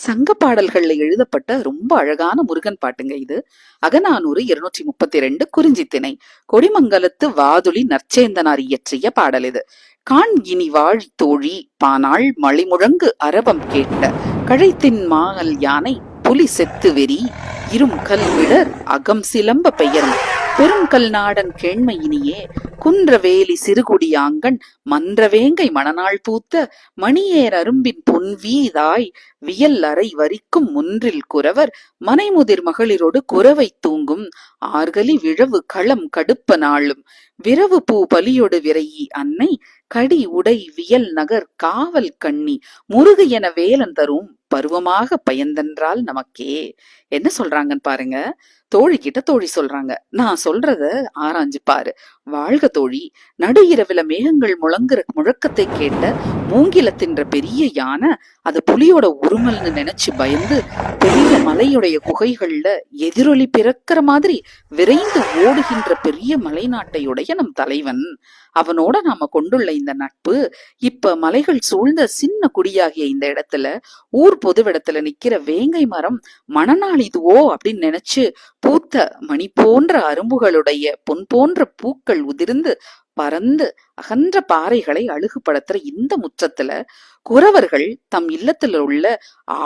சங்க பாடல்கள்ல எழுதப்பட்ட ரொம்ப அழகான முருகன் பாட்டுங்க இது. அகநானூறு இருநூற்றி முப்பத்தி ரெண்டு குறிஞ்சித்திணை கொடிமங்கலத்து வாதுளி நற்சேந்தனார் இயற்றிய பாடல் இது. கான் இனி வாழ் தோழி பானாள் மழிமுழங்கு அரவம் கேட்ட கழைத்தின் மாகல் யானை புலி செத்து வெறி இரும் கல் விடர் அகம் சிலம்ப பெயரும் கல் நாடன் கேண்மையினியே குன்றவேலி சிறுகுடியாங்கண் மன்றவேங்கை மணநாள் பூத்த மணியேர் அரும்பின் பொன்வீதாய் வியல் அறை வரிக்கும் முன்றில் குறவர் மனைமுதிர் மகளிரோடு குறவை தூங்கும் ஆர்கலி விழவு களம் கடுப்ப நாளும் விரவு பூ பலியொடு விரையி அன்னை கடி உடை வியல் நகர் காவல் கண்ணி முருகு என வேலன் தரும் பருவமாக பயந்தென்றால் நமக்கே. என்ன சொல்றாங்கன்னு பாருங்க. தோழி கிட்ட தோழி சொல்றாங்க. நான் சொல்றத ஆராய்ஞ்சு பாரு. வாழ்க தோழி. நடு இரவுல மேகங்கள் முழங்குற முழக்கத்தை கேட்ட மூங்கில தின்ற பெரிய யானை அது புலியோட உருமல்னு நினைச்சு பயந்து பெரிய மலையுடைய குகைகள்ல எதிரொலி பிறக்கிற மாதிரி விரைந்து ஓடுகின்ற பெரிய மலைநாட்டையுடைய நம் தலைவன். அவனோட நாம கொண்டுள்ள இந்த நட்பு இப்ப மலைகள் சூழ்ந்த சின்ன குடியாகிய இந்த இடத்துல ஊர் பொதுவிடத்துல நிக்கிற வேங்கை மரம் மணநாள் இதுவோ அப்படின்னு நினைச்சு பூத்த மணி போன்ற அரும்புகளுடைய பொன் போன்ற பூக்கள் உதிர்ந்து பறந்து அகன்ற பாறைகளை அழுகுபடுத்துற இந்த முற்றத்துல குறவர்கள் தம் இல்லத்தில் உள்ள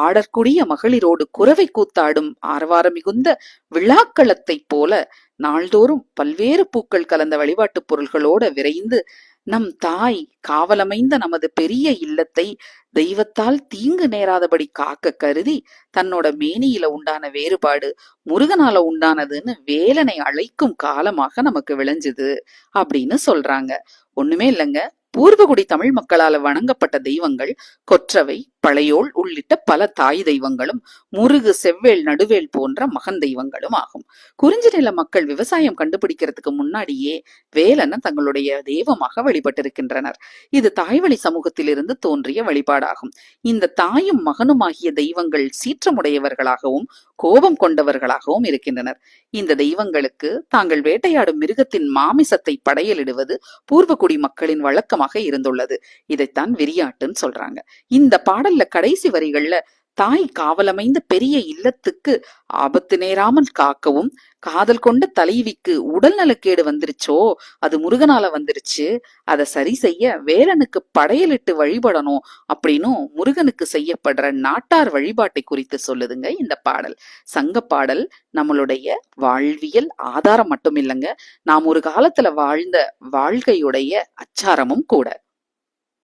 ஆடற்குடிய மகளிரோடு குறவை கூத்தாடும் ஆரவாரம் மிகுந்த விழாக்களத்தைப் போல நாள்தோறும் பல்வேறு பூக்கள் கலந்த வழிபாட்டுப் பொருள்களோட விரைந்து நம் தாய் காவலமைந்த நமது பெரிய இல்லத்தை தெய்வத்தால் தீங்கு நேராதபடி காக்க கருதி தன்னோட மேனியில உண்டான வேறுபாடு முருகனால உண்டானதுன்னு வேலனை அழைக்கும் காலமாக நமக்கு விளைஞ்சுது அப்படின்னு சொல்றாங்க. ஒண்ணுமே இல்லைங்க. பூர்வகுடி தமிழ் மக்களால வணங்கப்பட்ட தெய்வங்கள் கொற்றவை பழையோள் உள்ளிட்ட பல தாய் தெய்வங்களும் முருகு செவ்வேல் நடுவேல் போன்ற மகன் தெய்வங்களும் ஆகும். குறிஞ்சி நில மக்கள் விவசாயம் கண்டுபிடிக்கிறதுக்கு முன்னாடியே வேலனை தங்களுடைய தெய்வமாக வழிபட்டிருக்கின்றனர். இது தாய்வழி சமூகத்திலிருந்து தோன்றிய வழிபாடாகும். இந்த தாயும் மகனுமாகிய தெய்வங்கள் சீற்றமுடையவர்களாகவும் கோபம் கொண்டவர்களாகவும் இருக்கின்றனர். இந்த தெய்வங்களுக்கு தாங்கள் வேட்டையாடும் மிருகத்தின் மாமிசத்தை படையலிடுவது பூர்வகுடி மக்களின் வழக்கமாக இருந்துள்ளது. இதைத்தான் விரியாட்டுன்னு சொல்றாங்க. இந்த பாடல் பாடல்ல கடைசி வரிகள்ல தாய் காவலமைந்த பெரிய இல்லத்துக்கு ஆபத்து நேராமல் காக்கவும் காதல் கொண்ட தலைவிக்கு உடல் நலக்கேடு வந்துருச்சோ அது முருகனால வந்துருச்சு அதை சரி செய்ய வேலனுக்கு படையலிட்டு வழிபடணும் அப்படின்னும் முருகனுக்கு செய்யப்படுற நாட்டார் வழிபாட்டை குறித்து சொல்லுதுங்க இந்த பாடல். சங்க பாடல் நம்மளுடைய வாழ்வியல் ஆதாரம் மட்டும் இல்லைங்க நாம் ஒரு காலத்துல வாழ்ந்த வாழ்க்கையுடைய அச்சாரமும் கூட.